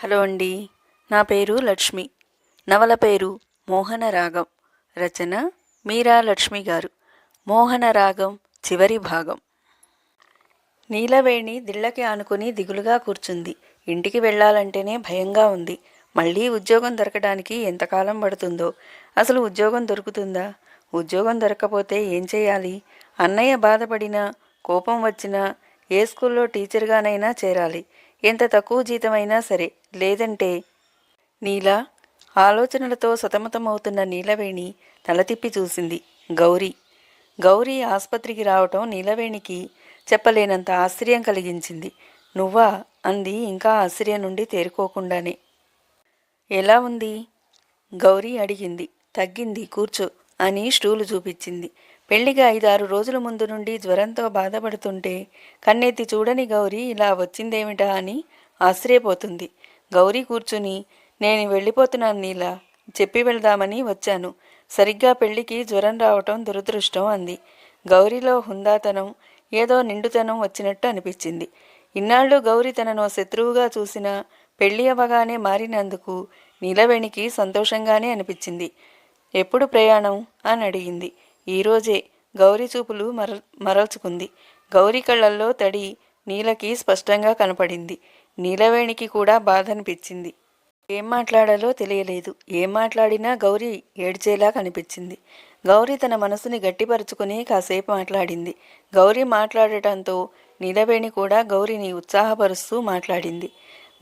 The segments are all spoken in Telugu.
హలో అండి. నా పేరు లక్ష్మి. నవల పేరు మోహన రాగం. రచన మీరా లక్ష్మి గారు. మోహన రాగం చివరి భాగం. నీలవేణి దిళ్ళకి ఆనుకుని దిగులుగా కూర్చుంది. ఇంటికి వెళ్ళాలంటేనే భయంగా ఉంది. మళ్ళీ ఉద్యోగం దొరకడానికి ఎంతకాలం పడుతుందో? అసలు ఉద్యోగం దొరుకుతుందా? ఉద్యోగం దొరకకపోతే ఏం చేయాలి? అన్నయ్య బాధపడినా కోపం వచ్చినా ఏ స్కూల్లో టీచర్గానైనా చేరాలి. ఎంత తక్కువ జీతమైనా సరే లేదంటే? నీలా ఆలోచనలతో సతమతమవుతున్న నీలవేణి తల తిప్పి చూసింది గౌరీ. గౌరీ ఆసుపత్రికి రావటం నీలవేణికి చెప్పలేనంత ఆశ్చర్యం కలిగించింది. నువ్వా? అంది ఇంకా ఆశ్చర్యం నుండి తేరుకోకుండానే. ఎలా ఉంది? గౌరీ అడిగింది. తగ్గింది. కూర్చో అని స్టూలు చూపించింది. పెళ్ళికి ఐదారు రోజుల ముందు నుండి జ్వరంతో బాధపడుతుంటే కన్నెత్తి చూడని గౌరీ ఇలా వచ్చిందేమిటా అని ఆశ్చర్యపోతుంది. గౌరీ కూర్చుని నేను వెళ్ళిపోతున్నాను నీలా చెప్పి వెళ్దామని వచ్చాను. సరిగ్గా పెళ్ళికి జ్వరం రావటం దురదృష్టం అంది. గౌరీలో హుందాతనం ఏదో నిండుతనం వచ్చినట్టు అనిపించింది. ఇన్నాళ్ళు గౌరీ తనను శత్రువుగా చూసిన పెళ్ళి అవ్వగానే మారినందుకు నీలవేణికి సంతోషంగానే అనిపించింది. ఎప్పుడు ప్రయాణం? అని అడిగింది. ఈరోజే గౌరీ చూపులు మర మరల్చుకుంది. గౌరీ కళ్ళల్లో తడి నీలకి స్పష్టంగా కనపడింది. నీలవేణికి కూడా బాధ అనిపించింది ఏం మాట్లాడాలో తెలియలేదు. ఏం మాట్లాడినా గౌరీ ఏడ్చేలా కనిపించింది గౌరీ తన మనసుని గట్టిపరుచుకుని కాసేపు మాట్లాడింది. గౌరీ మాట్లాడటంతో నీలవేణి కూడా గౌరిని ఉత్సాహపరుస్తూ మాట్లాడింది.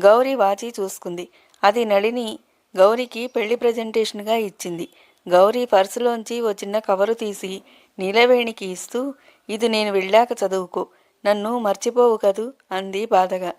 గౌరీ వాచి చూసుకుంది. అది నళిని గౌరికి పెళ్ళి ప్రజెంటేషన్గా ఇచ్చింది. గౌరీ పర్సులోంచి ఓ చిన్న కవరు తీసి నీలవేణికి ఇస్తూ ఇది నేను వెళ్ళాక చదువుకో నన్ను మర్చిపోవు కదూ అంది బాధగా.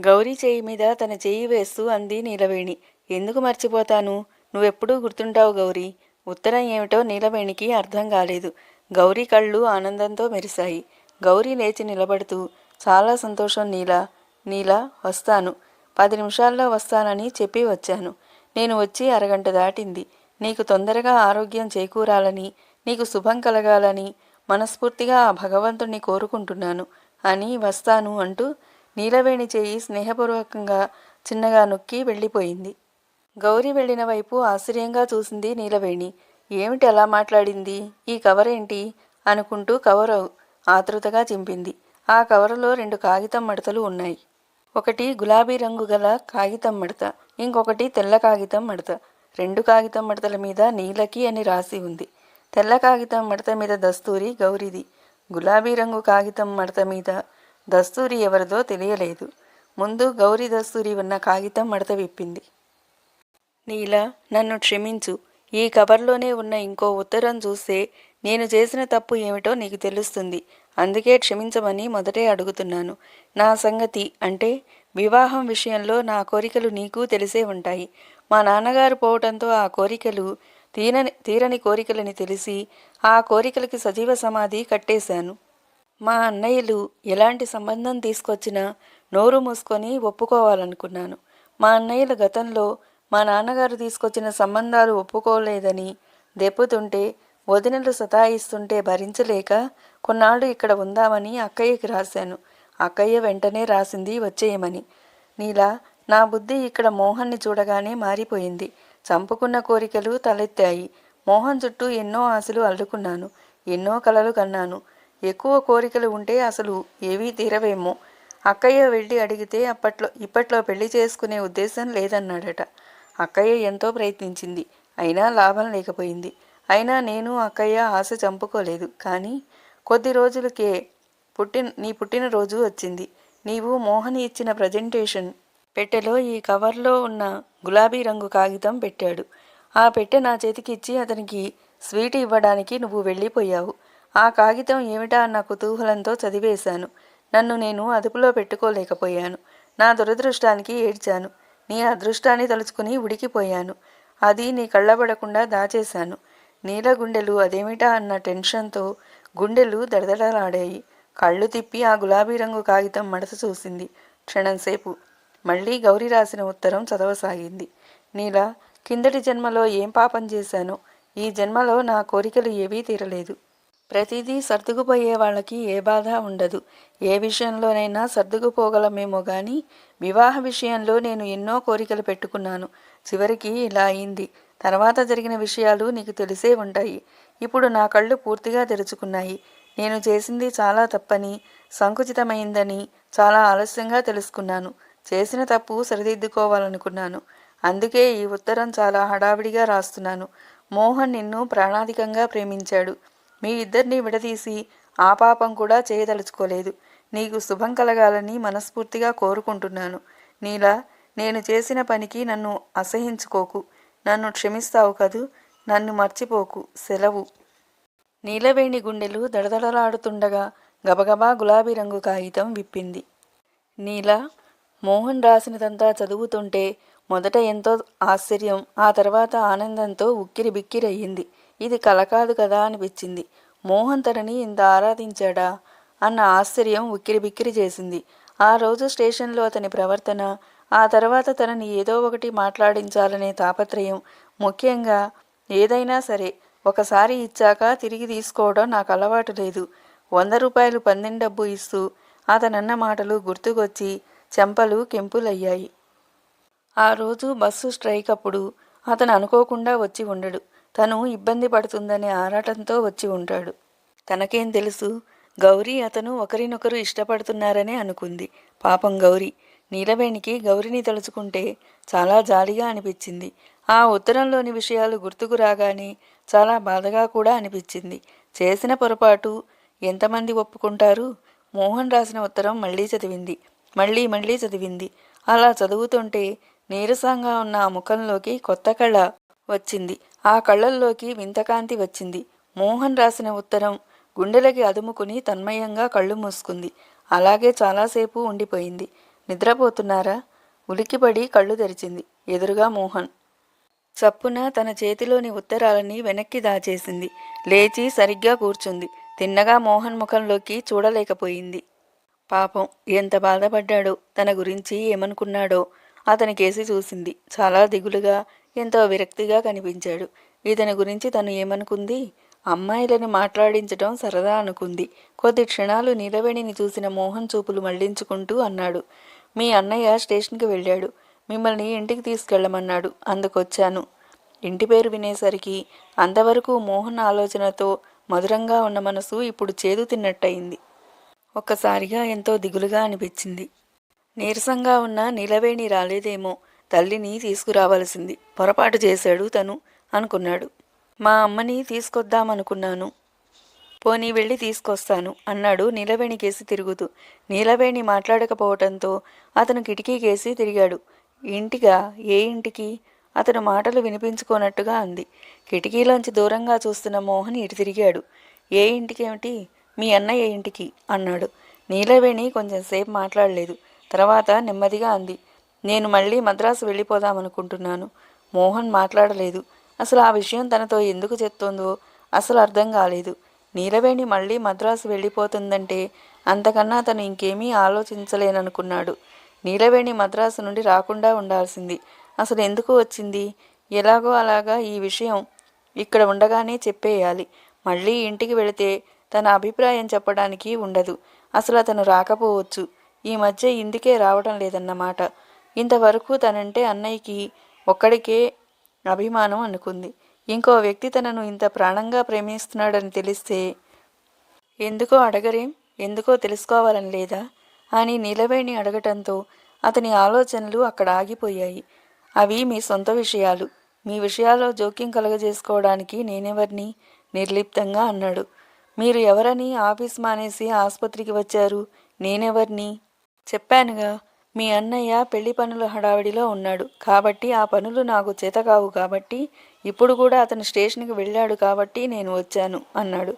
గౌరీ చేయి మీద తన చేయి వేస్తూ అంది నీలవేణి. ఎందుకు మర్చిపోతాను? నువ్వెప్పుడూ గుర్తుంటావు గౌరీ. ఉత్తరం ఏమిటో నీలవేణికి అర్థం కాలేదు. గౌరీ కళ్ళు ఆనందంతో మెరిశాయి. గౌరీ లేచి నిలబడుతూ చాలా సంతోషం నీలా నీలా వస్తాను. పది నిమిషాల్లో వస్తానని చెప్పి వచ్చాను. నేను వచ్చి అరగంట దాటింది. నీకు తొందరగా ఆరోగ్యం చేకూరాలని నీకు శుభం కలగాలని మనస్ఫూర్తిగా ఆ భగవంతుణ్ణి కోరుకుంటున్నాను అని వస్తాను అంటూ నీలవేణి చేయి స్నేహపూర్వకంగా చిన్నగా నొక్కి వెళ్ళిపోయింది. గౌరీ వెళ్ళిన వైపు ఆశ్చర్యంగా చూసింది నీలవేణి. ఏమిటి అలా మాట్లాడింది? ఈ కవరేంటి? అనుకుంటూ కవర్ ఆతృతగా చింపింది. ఆ కవరులో రెండు కాగితం మడతలు ఉన్నాయి. ఒకటి గులాబీ రంగు గల కాగితం మడత ఇంకొకటి తెల్ల కాగితం మడత. రెండు కాగితం మడతల మీద నీలకి అని రాసి ఉంది. తెల్ల కాగితం మడత మీద దస్తూరి గౌరీది. గులాబీ రంగు కాగితం మడత మీద దస్తూరి ఎవరిదో తెలియలేదు. ముందు గౌరీ దస్తూరి ఉన్న కాగితం మడత విప్పింది. నీల నన్ను క్షమించు. ఈ కవర్లోనే ఉన్న ఇంకో ఉత్తరం చూస్తే నేను చేసిన తప్పు ఏమిటో నీకు తెలుస్తుంది. అందుకే క్షమించమని మొదటే అడుగుతున్నాను. నా సంగతి అంటే వివాహం విషయంలో నా కోరికలు నీకు తెలిసే ఉంటాయి. మా నాన్నగారు పోవటంతో ఆ కోరికలు తీరని తీరని కోరికలని తెలిసి ఆ కోరికలకి సజీవ సమాధి కట్టేశాను. మా అన్నయ్యలు ఎలాంటి సంబంధం తీసుకొచ్చినా నోరు మూసుకొని ఒప్పుకోవాలనుకున్నాను. మా అన్నయ్యల గతంలో మా నాన్నగారు తీసుకొచ్చిన సంబంధాలు ఒప్పుకోలేదని దెప్పుతుంటే వదినలు సతాయిస్తుంటే భరించలేక కొన్నాళ్ళు ఇక్కడ ఉందామని అక్కయ్యకి రాశాను. అక్కయ్య వెంటనే రాసింది వచ్చేయమని. నీలా నా బుద్ధి ఇక్కడ మోహన్ని చూడగానే మారిపోయింది. చంపుకున్న కోరికలు తలెత్తాయి. మోహన్ చుట్టూ ఎన్నో ఆశలు అల్లుకున్నాను. ఎన్నో కలలు కన్నాను. ఎక్కువ కోరికలు ఉంటే అసలు ఏవీ తీరవేమో. అక్కయ్య వెళ్ళి అడిగితే అప్పట్లో ఇప్పట్లో పెళ్ళి చేసుకునే ఉద్దేశం లేదన్నాడట. అక్కయ్య ఎంతో ప్రయత్నించింది. అయినా లాభం లేకపోయింది. అయినా నేను అక్కయ్య ఆశ చంపుకోలేదు. కానీ కొద్ది రోజులకే పుట్టిన నీ పుట్టినరోజు వచ్చింది. నీవు మోహన్ ఇచ్చిన ప్రజెంటేషన్ పెట్టెలో ఈ కవర్లో ఉన్న గులాబీ రంగు కాగితం పెట్టాడు. ఆ పెట్టె నా చేతికిచ్చి అతనికి స్వీట్ ఇవ్వడానికి నువ్వు వెళ్ళిపోయావు. ఆ కాగితం ఏమిటా అన్న కుతూహలంతో చదివేశాను. నన్ను నేను అదుపులో పెట్టుకోలేకపోయాను. నా దురదృష్టానికి ఏడ్చాను. నీ అదృష్టాన్ని తలుచుకుని ఉడికిపోయాను. అది నీ కళ్ళబడకుండా దాచేశాను. నీల గుండెలు అదేమిటా అన్న టెన్షన్తో గుండెలు దడదడలాడాయి. కళ్ళు తిప్పి ఆ గులాబీ రంగు కాగితం మడత చూసింది. క్షణంసేపు మళ్ళీ గౌరీ రాసిన ఉత్తరం చదవసాగింది. నీలా కిందటి జన్మలో ఏం పాపం చేశాను ఈ జన్మలో నా కోరికలు ఏవీ తీరలేదు. ప్రతిదీ సర్దుకుపోయే వాళ్ళకి ఏ బాధ ఉండదు. ఏ విషయంలోనైనా సర్దుకుపోగలమేమో కానీ వివాహ విషయంలో నేను ఎన్నో కోరికలు పెట్టుకున్నాను. చివరికి ఇలా అయింది. తర్వాత జరిగిన విషయాలు నీకు తెలిసే ఉంటాయి. ఇప్పుడు నా కళ్ళు పూర్తిగా తెరుచుకున్నాయి. నేను చేసింది చాలా తప్పని సంకుచితమైందని చాలా ఆలస్యంగా తెలుసుకున్నాను. చేసిన తప్పు సరిదిద్దుకోవాలనుకున్నాను. అందుకే ఈ ఉత్తరం చాలా హడావిడిగా రాస్తున్నాను. మోహన్ నిన్ను ప్రాణాధికంగా ప్రేమించాడు. మీ ఇద్దరిని విడదీసి ఆ పాపం కూడా చేయదలుచుకోలేదు. నీకు శుభం కలగాలని మనస్ఫూర్తిగా కోరుకుంటున్నాను. నీలా నేను చేసిన పనికి నన్ను అసహించుకోకు. నన్ను క్షమిస్తావు కదూ? నన్ను మర్చిపోకు. సెలవు. నీలవేణి గుండెలు దడదడలాడుతుండగా గబగబా గులాబీ రంగు కాగితం విప్పింది. నీలా మోహన్ రాసినదంతా చదువుతుంటే మొదట ఎంతో ఆశ్చర్యం ఆ తర్వాత ఆనందంతో ఉక్కిరి బిక్కిరయ్యింది ఇది కల కాదు కదా అనిపించింది. మోహన్ తనని ఇంత ఆరాధించాడా? అన్న ఆశ్చర్యం ఉక్కిరి బిక్కిరి చేసింది. ఆ రోజు స్టేషన్లో అతని ప్రవర్తన ఆ తర్వాత తనని ఏదో ఒకటి మాట్లాడించాలనే తాపత్రయం ముఖ్యంగా ఏదైనా సరే ఒకసారి ఇచ్చాక తిరిగి తీసుకోవడం నాకు అలవాటు లేదు. వంద రూపాయలు పందెం డబ్బు ఇస్తూ అతనన్న మాటలు గుర్తుకొచ్చి చెంపలు కెంపులయ్యాయి. ఆ రోజు బస్సు స్ట్రైక్ అప్పుడు అతను అనుకోకుండా వచ్చి ఉండడు. తను ఇబ్బంది పడుతుందనే ఆరాటంతో వచ్చి ఉంటాడు. తనకేం తెలుసు? గౌరీ అతను ఒకరినొకరు ఇష్టపడుతున్నారనే అనుకుంది. పాపం గౌరీ. నీలవేణికి గౌరిని తలుచుకుంటే చాలా జాలిగా అనిపించింది. ఆ ఉత్తరంలోని విషయాలు గుర్తుకు రాగానే చాలా బాధగా కూడా అనిపించింది. చేసిన పొరపాటు ఎంతమంది ఒప్పుకుంటారు? మోహన్ రాసిన ఉత్తరం మళ్ళీ చదివింది. మళ్ళీ మళ్ళీ చదివింది. అలా చదువుతుంటే నీరసంగా ఉన్న ఆ ముఖంలోకి కొత్త కళ వచ్చింది. ఆ కళ్ళల్లోకి వింతకాంతి వచ్చింది. మోహన్ రాసిన ఉత్తరం గుండెలకి అదుముకుని తన్మయంగా కళ్ళు మూసుకుంది. అలాగే చాలాసేపు ఉండిపోయింది. నిద్రపోతున్నారా? ఉలిక్కిపడి కళ్ళు తెరిచింది. ఎదురుగా మోహన్. చప్పున తన చేతిలోని ఉత్తరాలని వెనక్కి దాచేసింది. లేచి సరిగ్గా కూర్చుంది. తిన్నగా మోహన్ ముఖంలోకి చూడలేకపోయింది. పాపం ఎంత బాధపడ్డాడో తన గురించి ఏమనుకున్నాడో అతని కేసి చూసింది. చాలా దిగులుగా ఎంతో విరక్తిగా కనిపించాడు. ఇతని గురించి తను ఏమనుకుంది? అమ్మాయిలను మాట్లాడించడం సరదా అనుకుంది. కొద్ది క్షణాలు నీలవేణిని చూసిన మోహన్ చూపులు మళ్ళించుకుంటూ అన్నాడు. మీ అన్నయ్య స్టేషన్కి వెళ్ళాడు. మిమ్మల్ని ఇంటికి తీసుకెళ్ళమన్నాడు. అందుకొచ్చాను. ఇంటి పేరు వినేసరికి అంతవరకు మోహన్ ఆలోచనతో మధురంగా ఉన్న మనసు ఇప్పుడు చేదు తిన్నట్టయింది. ఒక్కసారిగా ఎంతో దిగులుగా అనిపించింది. నీరసంగా ఉన్న నీలవేణి రాలేదేమో. తల్లిని తీసుకురావాల్సింది. పొరపాటు చేశాడు తను అనుకున్నాడు. మా అమ్మని తీసుకొద్దామనుకున్నాను. పోనీ వెళ్ళి తీసుకొస్తాను అన్నాడు నీలవేణి కేసి తిరుగుతూ. నీలవేణి మాట్లాడకపోవటంతో అతను కిటికీ కేసి తిరిగాడు. ఇంటిగా ఏ ఇంటికి? అతను మాటలు వినిపించుకోనట్టుగా అంది. కిటికీలోంచి దూరంగా చూస్తున్న మోహన్ ఇటు తిరిగాడు. ఏ ఇంటికేమిటి? మీ అన్నయ్య ఇంటికి అన్నాడు. నీలవేణి కొంచెం సేపు మాట్లాడలేదు. తర్వాత నెమ్మదిగా అంది. నేను మళ్ళీ మద్రాసు వెళ్ళిపోదామనుకుంటున్నాను. మోహన్ మాట్లాడలేదు. అసలు ఆ విషయం తనతో ఎందుకు చెప్తోందో అసలు అర్థం కాలేదు. నీలవేణి మళ్ళీ మద్రాసు వెళ్ళిపోతుందంటే అంతకన్నా తను ఇంకేమీ ఆలోచించలేననుకున్నాడు. నీలవేణి మద్రాసు నుండి రాకుండా ఉండాల్సింది. అసలు ఎందుకు వచ్చింది? ఎలాగో అలాగా ఈ విషయం ఇక్కడ ఉండగానే చెప్పేయాలి. మళ్ళీ ఇంటికి వెళితే తన అభిప్రాయం చెప్పడానికి ఉండదు. అసలు అతను రాకపోవచ్చు. ఈ మధ్య ఇందుకే రావడం లేదన్నమాట. ఇంతవరకు తనంటే అన్నయ్యకి ఒక్కడికే అభిమానం అనుకుంది. ఇంకో వ్యక్తి తనను ఇంత ప్రాణంగా ప్రేమిస్తున్నాడని తెలిస్తే ఎందుకో అడగరేం? ఎందుకో తెలుసుకోవాలని లేదా? అని నిలవేణి అడగటంతో అతని ఆలోచనలు అక్కడ ఆగిపోయాయి. అవి మీ సొంత విషయాలు. మీ విషయాల్లో జోక్యం కలగజేసుకోవడానికి నేనెవరిని? నిర్లిప్తంగా అన్నాడు. మీరు ఎవరని ఆఫీస్ మానేసి ఆసుపత్రికి వచ్చారు? నేనెవరిని? చెప్పానుగా మీ అన్నయ్య పెళ్ళి పనుల హడావిడిలో ఉన్నాడు. కాబట్టి ఆ పనులు నాకు చేతకావు కాబట్టి ఇప్పుడు కూడా అతను స్టేషన్కి వెళ్ళాడు కాబట్టి నేను వచ్చాను అన్నాడు.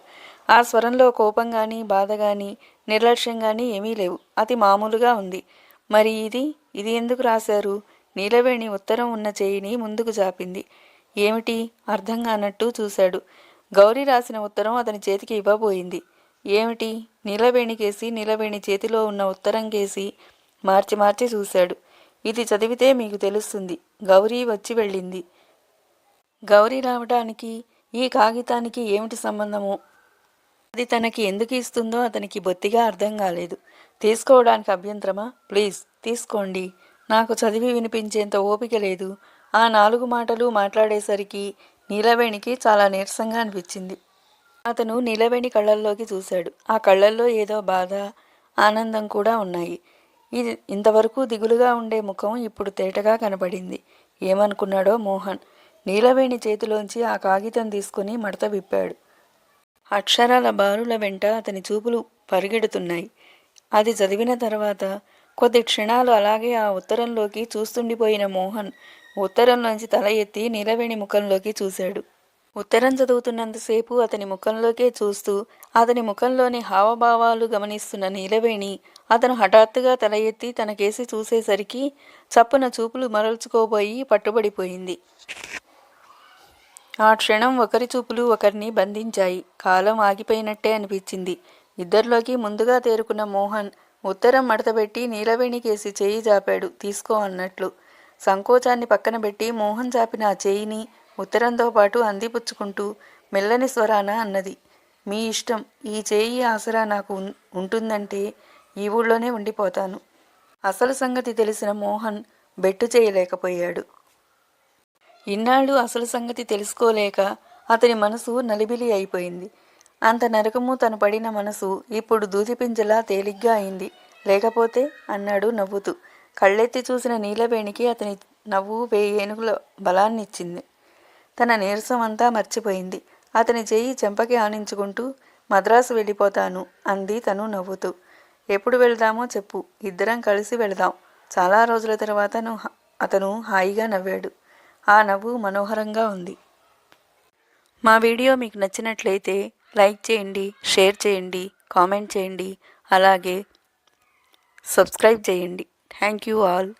ఆ స్వరంలో కోపం కానీ బాధ కానీ నిర్లక్ష్యం కానీ ఏమీ లేవు. అతి మామూలుగా ఉంది. మరి ఇది? ఇది ఎందుకు రాశారు? నీలవేణి ఉత్తరం ఉన్న చేయిని ముందుకు చాపింది ఏమిటి? అర్థం కానట్టు చూశాడు. గౌరీ రాసిన ఉత్తరం అతని చేతికి ఇవ్వబోయింది. ఏమిటి? నీలవేణికేసి నీలవేణి చేతిలో ఉన్న ఉత్తరం కేసి మార్చి మార్చి చూశాడు. ఇది చదివితే మీకు తెలుస్తుంది. గౌరీ వచ్చి వెళ్ళింది. గౌరీ రావడానికి ఈ కాగితానికి ఏమిటి సంబంధము? అది తనకి ఎందుకు ఇస్తుందో అతనికి బొత్తిగా అర్థం కాలేదు. తీసుకోవడానికి అభ్యంతరమా? ప్లీజ్ తీసుకోండి. నాకు చదివి వినిపించేంత ఓపిక లేదు. ఆ నాలుగు మాటలు మాట్లాడేసరికి నీలవేణికి చాలా నీరసంగా అనిపించింది. అతను నీలవేణి కళ్ళల్లోకి చూశాడు. ఆ కళ్ళల్లో ఏదో బాధ ఆనందం కూడా ఉన్నాయి. ఇది ఇంతవరకు దిగులుగా ఉండే ముఖం ఇప్పుడు తేటగా కనబడింది ఏమనుకున్నాడో మోహన్. నీలవేణి చేతిలోంచి ఆ కాగితం తీసుకుని మడత విప్పాడు. అక్షరాల బారుల వెంట అతని చూపులు పరిగెడుతున్నాయి. అది చదివిన తర్వాత కొద్ది క్షణాలు అలాగే ఆ ఉత్తరంలోకి చూస్తుండిపోయిన మోహన్ ఉత్తరంలోంచి తల ఎత్తి నీలవేణి ముఖంలోకి చూశాడు. ఉత్తరం చదువుతున్నంతసేపు అతని ముఖంలోకే చూస్తూ అతని ముఖంలోని హావభావాలు గమనిస్తున్న నీలవేణి అతను హఠాత్తుగా తల ఎత్తి తనకేసి చూసేసరికి చప్పున చూపులు మరల్చుకోబోయి పట్టుబడిపోయింది. ఆ క్షణం ఒకరి చూపులు ఒకరిని బంధించాయి. కాలం ఆగిపోయినట్టే అనిపించింది. ఇద్దరిలోకి ముందుగా తేరుకున్న మోహన్ ఉత్తరం మడతపెట్టి నీలవేణికేసి చేయి జాపాడు. తీసుకో అన్నట్లు. సంకోచాన్ని పక్కన పెట్టి మోహన్ జాపిన ఆ చేయిని ఉత్తరంతో పాటు అందిపుచ్చుకుంటూ మెల్లని స్వరాన అన్నది. మీ ఇష్టం. ఈ చేయి ఆసరా నాకు ఉంటుందంటే ఈ ఊళ్ళోనే ఉండిపోతాను. అసలు సంగతి తెలిసిన మోహన్ బెట్టు చేయలేకపోయాడు. ఇన్నాళ్ళు అసలు సంగతి తెలుసుకోలేక అతని మనసు నలిబిలి అయిపోయింది. అంత నరకము తను పడిన మనసు ఇప్పుడు దూదిపింజలా తేలిగ్గా అయింది. లేకపోతే అన్నాడు నవ్వుతూ. కళ్ళెత్తి చూసిన నీలవేణికి అతని నవ్వు వేయి ఏనుగుల బలాన్నిచ్చింది. తన నీరసం అంతా మర్చిపోయింది. అతని చేయి చెంపకి ఆనించుకుంటూ మద్రాసు వెళ్ళిపోతాను అంది తను నవ్వుతూ. ఎప్పుడు వెళ్దామో చెప్పు. ఇద్దరం కలిసి వెళదాం. చాలా రోజుల తర్వాత అతను హాయిగా నవ్వాడు. ఆ నవ్వు మనోహరంగా ఉంది. మా వీడియో మీకు నచ్చినట్లయితే లైక్ చేయండి షేర్ చేయండి కామెంట్ చేయండి అలాగే సబ్స్క్రైబ్ చేయండి. Thank you all.